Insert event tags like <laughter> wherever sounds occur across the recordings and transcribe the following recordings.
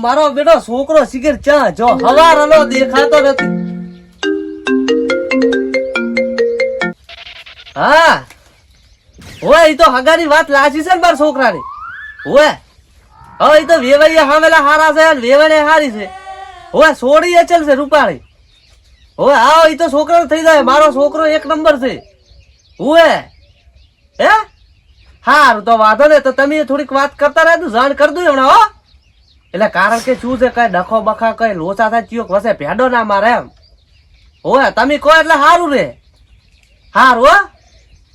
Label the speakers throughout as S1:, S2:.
S1: મારો બેટો છોકરો સિગર ચા જો હલો દેખાતો નથી. હા. ઓય, ઈ તો હગાની વાત લાજી છે ને મારા છોકરાની. ઓય. હવે ઈ તો વેવાઈએ હામેલા હારા છે વેવાને હારી છે. ઓય, સોડી અચલ છે રૂપાળી. ઓય આવો ઈ તો છોકરો થઈ જાય. મારો છોકરો એક નંબર છે. ઓય. હે? હારું, તો વાંધો ને તો તમે થોડીક વાત કરતા રહેજો. જાણ કર દઉં હમણાં હો. એટલે કારણ કે શું છે, કઈ ડખો બખા કઈ લોચા થાય, ચિયોક વસે, ભેડો ના મારે એમ. ઓય તમે કહો એટલે સારું રે. હારું, હો.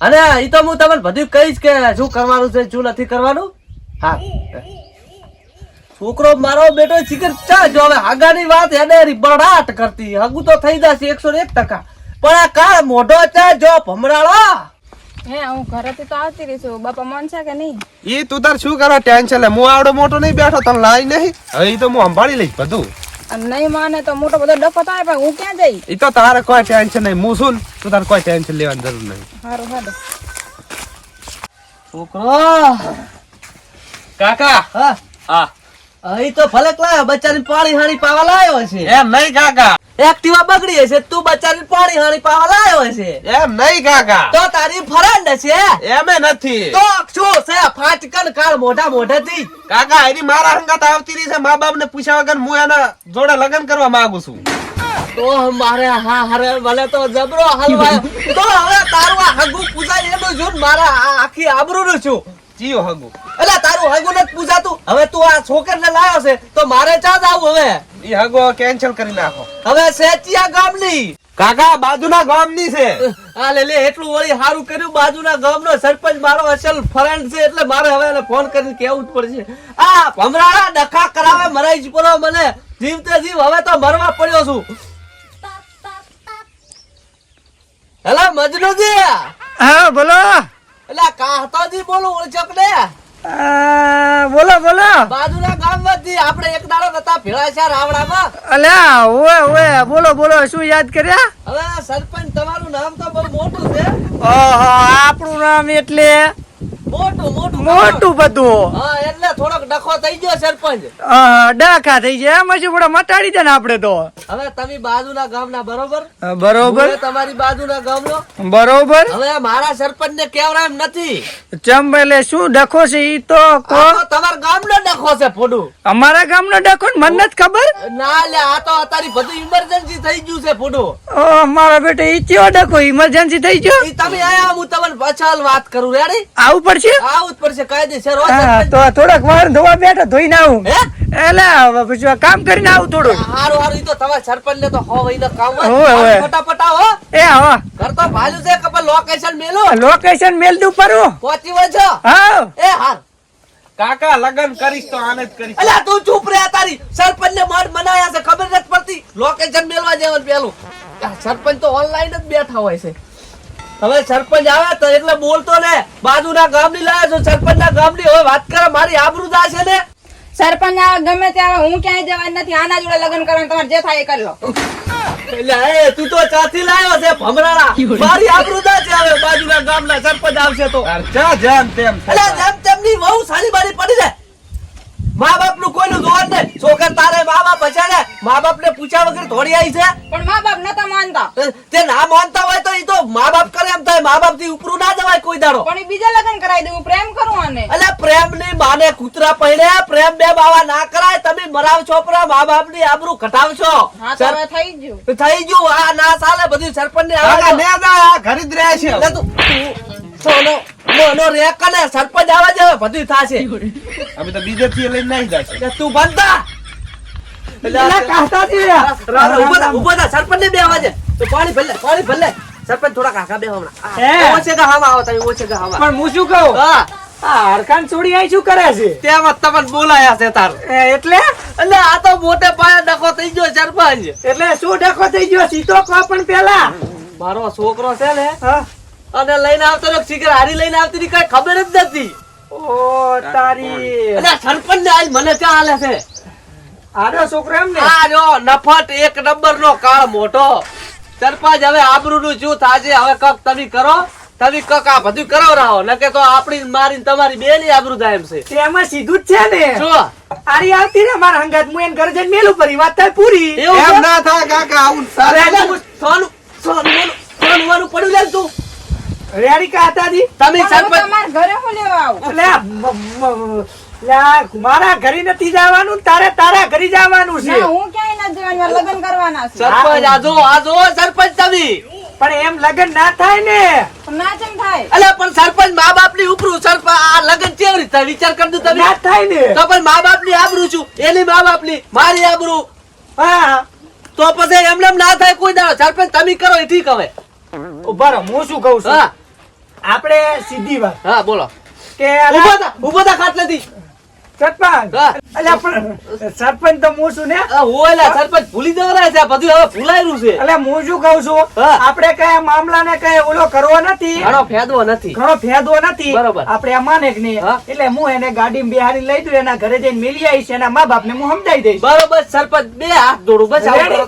S1: અને એ તો હું તમને બધું કહીશ કે શું કરવાનું છે, શું નથી કરવાનું? હા. છોકરો મારો બેટો ચિકન ચા જો, હવે હાગાની વાત એને રિબડાટ કરતી. હગું તો થઈ જશે એકસો ને એક ટકા. પણ આ કા મોઢો ચા જો, ભમરાળો.
S2: હે હું ઘરેથી તો આવતી રહી છું. બાપા મન છે કે નહીં?
S3: ઈ તું તાર શું કરવા ટેન્શન લે? હું આવડો મોટો નહીં બેઠો તને લાઈ નહીં. હવે ઈ તો હું સંભાળી લઈશ બધું.
S2: નહીં માને તો મોટો બધો ડફો થાય પણ હું ક્યાં જઈ?
S3: ઈ તો તારે કોઈ ટેન્શન નહીં. હું છું તું તારે કોઈ ટેન્શન લેવાની જરૂર નહીં.
S2: સારું હાલો
S1: છોકરો!
S3: કાકા!
S1: હા?
S3: હા.
S1: અહીં તો ફલક લાયો બચ્ચાને પાણી હાણી પાવા લાયો છે.
S3: એમ નહીં કાકા.
S1: એક્ટિવા બગડી હશે તું બચ્ચાને પાણી હાણી પાવા લાયો હશે.
S3: એમ નહીં કાકા.
S1: તો તારી ફરજ છે.
S3: એમ નથી.
S1: તો શું છે? ફાટકન કાળ મોઢા મોઢેથી.
S3: કાકા એની મારા હંગાત આવતી રહી છે. મા બાપ ને પૂછ્યા વગર હું એના જોડે લગ્ન કરવા માંગુ છું.
S1: તો મારે હા હરે ભલે તો જબરો હલવાયો. તો હવે તારું આ હગુ પૂજાય એનું છું ને મારા આખી આબરૂનું છું.
S3: જીઓ હગુ.
S1: એટલે તારું હગુ નથી પૂજાતું. હવે તું આ છોકરને લાયો છે તો મારે ચા જાવું હવે.
S3: ઈ હગો કેન્સલ કરી નાખો.
S1: હવે સેચિયા ગામની.
S3: કાકા બાજુના ગામની છે.
S1: આ લે લે એટલું વળી સારું કર્યું. બાજુના ગામનો સરપંચ મારો અસલ ફ્રેન્ડ છે એટલે મારે હવે એને ફોન કરીને કેવું જ પડશે. આ ભમરાળા ડખા કરાવે મરાઈ જ પડો મને. જીવતે જીવ હવે તો મરવા પડ્યો છું. હેલો મજનુજી.
S4: હા બોલો.
S1: એટલે કાહતોજી બોલું ઓળચક ને.
S4: બોલો બોલો.
S1: બાજુના ગામમાંથી આપણે એક દાડો નતા ભેળા છે રાવડામાં
S4: અલ્યા ઓએ ઓએ બોલો બોલો શું યાદ કર્યા?
S1: હવે સરપંચ તમારું નામ તો બહુ મોટું છે.
S4: ઓહો આપણું નામ એટલે
S1: મોટું મોટું.
S4: મોટું બધું.
S1: હા એટલે થોડોક ડખો થઈ ગયો સરપંચ.
S4: થઈ થોડા મટાડી દે ને આપણે તો.
S1: હવે તમે બાજુના ગામના બરોબર?
S4: બરોબર.
S1: તમારી બાજુના ગામનો.
S4: બરોબર.
S1: હવે મારા સરપંચ ને કેવરા એમ નથી.
S4: ચમ એટલે શું ડખો છે ઈ તો કો?
S1: તમારા ગામનો ડખો છે ફોડુ.
S4: અમારા ગામનો ડખો મને નથી ખબર?
S1: ના લે આ તો અત્યારે બધું ઇમરજન્સી થઈ ગયું છે ફોડુ.
S4: ઓ મારા બેટા ઈ કયો ડખો? ઇમરજન્સી થઈ ગયો?
S1: તમે આયા હું તમને પછાલ વાત કરું. રેડી
S4: આવું પડશે?
S1: આવું જ પડશે કાયદેસર.
S4: તો થોડાક વાર ધોવા બેઠો ધોઈ ના આવું.
S1: હે?
S4: એટલે પછી કામ કરીને આવું થોડું
S1: હારું હારું ઈ તો તમાર સરપંચ ને તો હો વહીને કામ હોય.
S4: હોવે.
S1: ફટાફટ આવો
S4: એ હા
S1: ઘર તો ભાલ્યું છે કે લોકેશન મેલો?
S4: લોકેશન મેલ દઉં પરું.
S1: પહોંચી વજો
S4: હા
S1: એ હાર
S3: કાકા લગન કરીશ તો આને જ કરીશ.
S1: અલા તું ચૂપ રે તારી. સરપંચ ને માર મનાયા છે ખબર નથી પડતી. લોકેશન મેલવા જવાનું પેલું. સરપંચ તો ઓનલાઈન જ બેઠા હોય છે. હવે સરપંચ આવે તો એટલે બોલતો ને. બાજુના ગામની લાયા છો સરપંચ ના ગામની. હવે વાત કરે મારી આબરૂ છે ને.
S2: સરપંચ આવે ગમે ત્યારે હું ક્યાંય જવાની નથી આના જોડે લગ્ન કરવાનું તમારે જે થાય એ કરી લો.
S1: એટલે એ તું તો ચાથી લાવ્યો છે ભમરાળા. મારી આબરૂ છે હવે બાજુના ગામના સરપંચ આવશે તો.
S3: જા જેમ તેમ
S1: એટલે જેમ તેમની વહુ સારી બારી પડી જાય. મા બાપનું કોઈનું જોવાનું નહીં. છોકર તારે મા બાપ હશે ને મા બાપ ને પૂછ્યા વગર થોડી આવી છે.
S2: પણ મા બાપ નતા માનતા.
S1: તે ના માનતા હોય તો એ તો મા બાપ કરે એમ થાય. મા બાપથી ઉપરું ના જવાય કોઈ દાડો.
S2: પણ બીજા લગ્ન કરાવી દઉં પ્રેમ કરું આને.
S1: એટલે પ્રેમની માને કૂતરા પહેણે પ્રેમ બે બાવા ના કરાય. તમે મરાવ છોપરા મા બાપની આબરૂ ઘટાવ
S2: છો તો થઈ ગયું.
S1: થઈ ગયું. આ ના સાલે બધું સરપંચ ને
S3: ઘરે જ રહે છે.
S1: તું મોનો રે કને સરપંચ આવે છે હવે બધું થાશે.
S3: અમે તો બીજે થી લઈને નહીં જાય
S1: તું બંધા
S4: પેલા કાસ્તાથી રે.
S1: ઊભો થા સરપંચ ને બે અવાજે તો પાણી ભલે પાણી ભલે. સરપંચ થોડા કાકા બે હમણાં. ઓછે ગા હામાં આવો ઓછે ગા હામાં
S4: પણ હું શું કહું?
S1: હા.
S4: હરખાન છોડી અહીં શું કરે છે?
S1: તેમ જ તમને બોલાયા છે તાર.
S4: એટલે?
S1: એટલે આ તો મોટે પાયે ડખો થઈ ગયો સરપંચ.
S4: એટલે શું ડખો થઈ ગયો? સીધો કહો પણ પેલા.
S1: મારો છોકરો છે ને
S4: હા.
S1: અને લઈને આવતો રહ્યો. શીખર હારી લઈને આવતી ની કઈ ખબર જ નથી.
S4: ઓ તારી.
S1: એટલે સરપંચ ને આજ મને ક્યાં હાલે છે?
S4: આનો છોકરો એમ ને
S1: આ જો નફટ એક નંબર નો કાળ મોટો. સરપંચ હવે આબરૂ નું શું થાજે હવે કક તમે કરો. તમે કકા બધું કરાવરાવો. નકે તો આપણી મારી તમારી બે ની આબરૂ થાય એમ છે.
S4: તેમાં સીધું જ છે ને.
S1: શું
S4: આરી આવતી ને મારા હંગાત. હું એને ઘરે જઈને મેલું પરી. વાત થાય પૂરી.
S3: એમ ના થાય કાકા આવું સારું
S1: સોનું સોનું સોનું સોનું પડ્યું લે તું.
S4: રેડી કા હતાજી
S1: તમે સરપંચ
S2: તમારા ઘરે હું લેવા આવું?
S4: મારા ઘરે નથી જવાનું તારે તારા ઘરે જવાનું છે.
S2: હું ક્યાંય નથી જવાનું લગ્ન કરવાના છે.
S1: સરપંચ આજો આજો સરપંચ તમે.
S4: પણ એમ લગ્ન ના થાય ને.
S2: ના કેમ થાય?
S1: અલે પણ સરપંચ મા બાપની ઉપરું સરપંચ આ લગન કેવી રીતે વિચાર કરજો તમે.
S4: ના થાય ને.
S1: તો પણ મા બાપની આબરૂ છું એની મા બાપની મારી આબરૂ.
S4: હા.
S1: તો પછી એમને એમ ના થાય કોઈ દાડો. સરપંચ તમે કરો એ ઠીક હવે.
S4: ઊભા હું શું કહું છું?
S1: હા.
S4: આપણે સીધી વાત
S1: હા બોલો
S4: કે ઊભો
S1: થા ઊભો થા ખાટલેથી. હા.
S4: અલ્યા પણ સરપંચ તો હું છું ને?
S1: આ સરપંચ ભૂલી જવાના છે બધું હવે ભૂલાયેલું છે.
S4: એટલે હું શું કહું છું? આપણે કઈ મામલાને કઈ ઓલો કરવો નથી.
S1: ઘણો ફેદવો નથી.
S4: ઘણો ફેદવો નથી.
S1: બરોબર.
S4: આપણે આ માને કે નહીં એટલે હું એને ગાડી બિહારી લઈ દઉં એના ઘરે જઈને મિલી આવીશ એના મા બાપ ને હું સમજાઈ દઈશ.
S1: બરોબર સરપંચ બે હાથ દોડું બસ.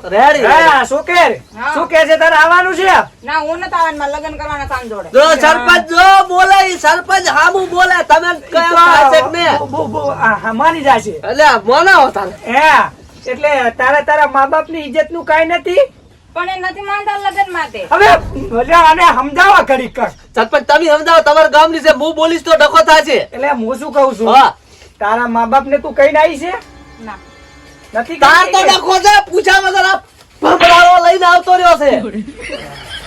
S1: રેડી.
S4: હા શું કે? શું કે છે તારે આવવાનું છે?
S2: ના હું નથી આવવાની મારે લગ્ન કરવાના કામ જોડે.
S1: જો સરપંચ જો બોલે સરપંચ હામું બોલે તમે કયા થાય છે કે નહીં?
S4: બુ- બુ- બુ- આ, હા, માની જશે.
S1: એટલે મોના તારે.
S4: હે એટલે તારા તારા મા બાપની ઇજ્જતનું કઈ નથી?
S2: પણ એ નથી માનતા લગન માટે.
S4: હવે અલ્યા આને સમજાવવા કરી કર.
S1: સરપંચ તમે સમજાવો તમારા ગામની છે હું બોલીશ તો ડખો થાય છે.
S4: એટલે હું શું કહું છું?
S1: હા.
S4: તારા મા બાપ ને તું કઈ આવી છે?
S2: ના.
S4: નથી
S1: તાર તો? ડખો છે પૂછા વગર આ ભમરાળો લઈને આવતો રહ્યો છે.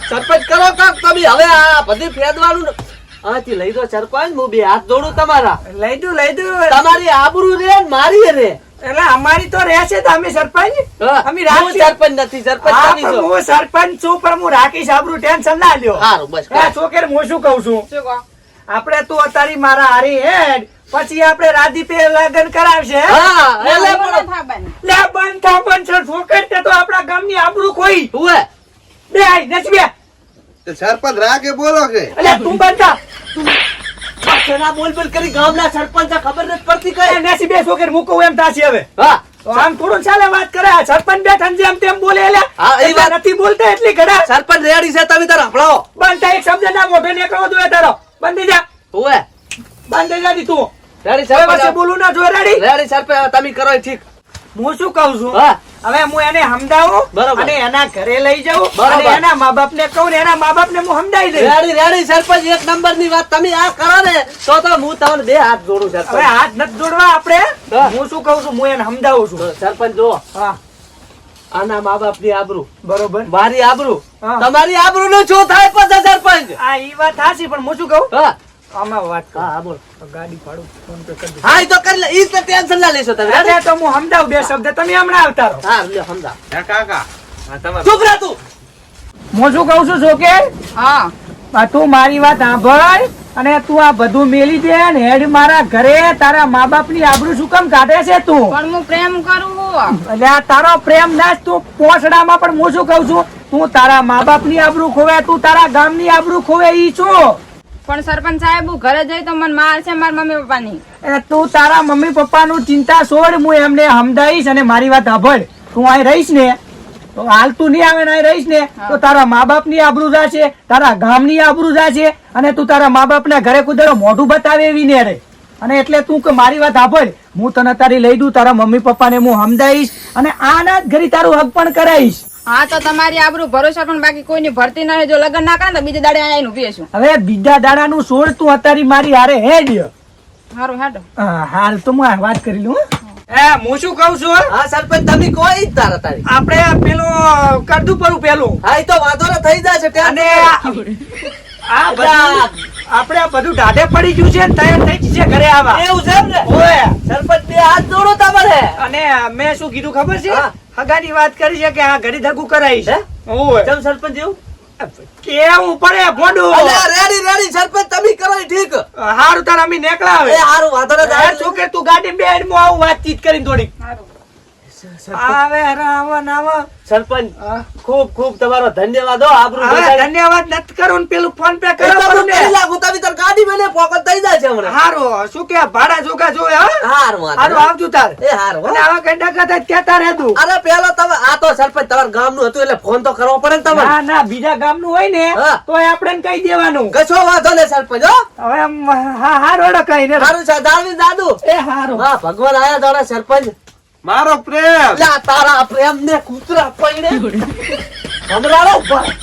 S1: સરપંચ કરો કાક તમે હવે આ બધી ફેદવાનું ને- આથી લઈ દો સરપંચ હું બે હાથ જોડું તમારા.
S4: લઈ દઉં લઈ દઉં.
S1: તમારી આબરૂ રે મારી રે.
S4: એટલે અમારી તો રહેશે તો અમે સરપંચ. અમે રાખી
S1: સરપંચ નથી સરપંચ
S4: હા,
S1: છો
S4: સરપંચ છું પણ હું રાખીશ આબરૂ ટેન્શન ના લ્યો.
S1: સારું બસ
S4: હા, હું શું કઉ છું? આપણે તું અત્યારે મારા હારી હેડ પછી આપણે રાધીપે લગ્ન કરાવશે. લે બંધ થા બંધ છે છોકર તે તો આપણા ગામની આબરૂ કોઈ બે આઈ નચ બે
S3: સરપંચ રાગે બોલો કે
S4: અલ્યા તું બંધ થા
S1: પાછળના બોલ બોલ કરી ગામના સરપંચ ખબર નથી પડતી કઈ?
S4: નેસી બે છોકર મૂકવું એમ થાશે હવે.
S1: હા.
S4: આમ થોડું ચાલે વાત કરે. સરપંચ બેઠા જેમ તેમ બોલે એટલે
S1: હા, એ વાત-
S4: નથી બોલતા એટલી ઘડા.
S1: સરપંચ રેડી છે તમે તાર હફળાવો
S4: બંધ એક શબ્દ ના મોઢે નીકળવો જોઈએ તારો. બંધ જા.
S1: ઉવે
S4: બંધ જા તું.
S1: રેડી સરપંચ
S4: બોલું ના જો રેડી.
S1: રેડી સરપંચ તમે કરો ઠીક.
S4: હું શું કહું છું? હવે હું એને સમજાવું અને એના ઘરે લઈ જાઉં અને એના મા બાપ ને કહું એના મા બાપ ને હું સમજાવી દઉં
S1: રેડી રેડી સરપંચ એક નંબરની વાત તમે આ કરો ને તો તો હું તમને બે હાથ જોડું
S4: હવે હાથ નથી જોડવા આપણે.
S1: હું.
S4: શું કહું છું? હું એને સમજાવું છું.
S1: સરપંચ જો
S4: હા.
S1: આના મા બાપની આબરૂ.
S4: બરોબર.
S1: મારી આબરૂ. તમારી આબરૂ નું શું થાય પછી સરપંચ?
S4: આ ઈ વાત હાચી પણ હું શું કહું?
S1: હા.
S4: આમાં વાત કરું.
S1: હા બોલ.
S4: ગાડી ભાડું ફોન પે કરી
S1: હા તો કરી લે. ઈ તો ટેન્શન ના લેશો તમે
S4: અરે તો હું સમજાવું બે શબ્દ. તમે હમણાં આવતા રહો.
S1: હા લ્યો સમજા
S3: હે કાકા?
S1: ચૂપ રહે તું.
S4: હું શું કહું છું જોકે?
S2: હા.
S4: તું મારી વાત સાંભળ અને તું આ બધું મેલી દે ને હેડ મારા ઘરે. તારા મા બાપની આબરૂ શું કામ કાઢે છે તું?
S2: પણ હું પ્રેમ કરું
S4: એટલે તારો પ્રેમ ના તું તું પોસડામાં પણ હું શું કહું છું? તું તારા મા બાપની આબરૂ ખોવે તું તારા ગામની આબરૂ ખોવે ઈ છું
S2: પણ સરપંચ સાહેબ હું ઘરે જઈ તો મને માર છે મારા મમ્મી પપ્પાની.
S4: તું તારા મમ્મી પપ્પાનું ચિંતા છોડ હું એમને સમજાવીશ અને મારી વાત સાંભળ. તું અહીં રહીશ ને તો હાલ તું નહીં આવે ને અહીં રહીશ ને તો તારા મા બાપની આબરૂ જાશે તારા ગામની આબરૂ જાશે અને તું તારા મા બાપ ના ઘરે કુદરો મોઢું બતાવે એવી ને રે. અને એટલે તું કે મારી વાત સાંભળ. હું તને તારી લઈ દઉં તારા મમ્મી પપ્પાને હું સમજાવીશ અને આના જ ઘરે તારું હક પણ કરાવીશ.
S2: હા તો તમારી આબરૂ ભરોસા પણ બાકી કોઈની ભરતી ના જો લગ્ન ના કરે ને તો બીજા દાડે અહીંયા ઊભી હશું
S4: હવે બીજા દાડા નું સોળ તું અત્યારે મારી હારે હે
S2: સારું હેડો.
S4: હા, હાલ તો હું વાત કરી લઉં એ હું શું કઉ છું
S1: હા? સરપંચ તમે કોઈ જ તારા તારી.
S4: આપણે પેલું કરદું પડું પેલું.
S1: હા તો વાંધો ને થઈ જશે
S4: અને આ બધું આપણે બધું ઢાઢે પડી ગયું છે ને તૈયાર થઈ જશે ઘરે આવા.
S1: એવું છે ને?
S4: ઓય.
S1: સરપંચ બે હાથ જોડો તમારે.
S4: અને મેં શું કીધું ખબર છે. હગાની વાત કરી છે કે આ ઘડી ધગુ કરાઈ
S1: છે.
S4: ઓય
S1: ચમ સરપંચ એવું?
S4: કેવું પડે
S1: મોડું રેડી રેડી સરપંચ તમે કરાય ઠીક.
S4: હારું તાર અમે નેકળા
S1: એ
S4: આવે
S1: હારું વાંધો ને
S4: છોકરે તું ગાડી બેડમાં આવું વાતચીત કરીને થોડીક? આવે
S1: સરપંચ. ખૂબ ખૂબ તમારો ધન્યવાદ હો. આબરૂ
S4: ધન્યવાદ નથી કરું ને પેલું ફોન પે કરો
S1: તો
S4: કરું
S1: હું
S4: ને
S1: કરી નાખું, તમે તાર ગાડી મને પોકેટ થઈ જાય છે હમણાં.
S4: હારું શું કે ભાડા જોગા જોવે હા?
S1: હારું વાંધો
S4: આવજો તાર.
S1: એ હારું
S4: અને આવા કઈ ડખા થાય કહેતા રહેતું
S1: અરે પેલો તમે આ તો સરપંચ તમારા ગામનું હતું એટલે ફોન તો કરવો પડે ને તમારે
S4: ના ના બીજા ગામનું હોય ને. તો આપણે કહી દેવાનું.
S1: કશો વાંધો ને સરપંચ હો.
S4: હવે હા હારો કઈ ને
S1: સારું છે દાદુ દાદુ.
S4: એ હારું.
S1: હા ભગવાન આયા તારા સરપંચ.
S3: મારો પ્રેમ.
S1: તારા પ્રેમ ને કૂતરા પૈણે <laughs> હમણાં ભાઈ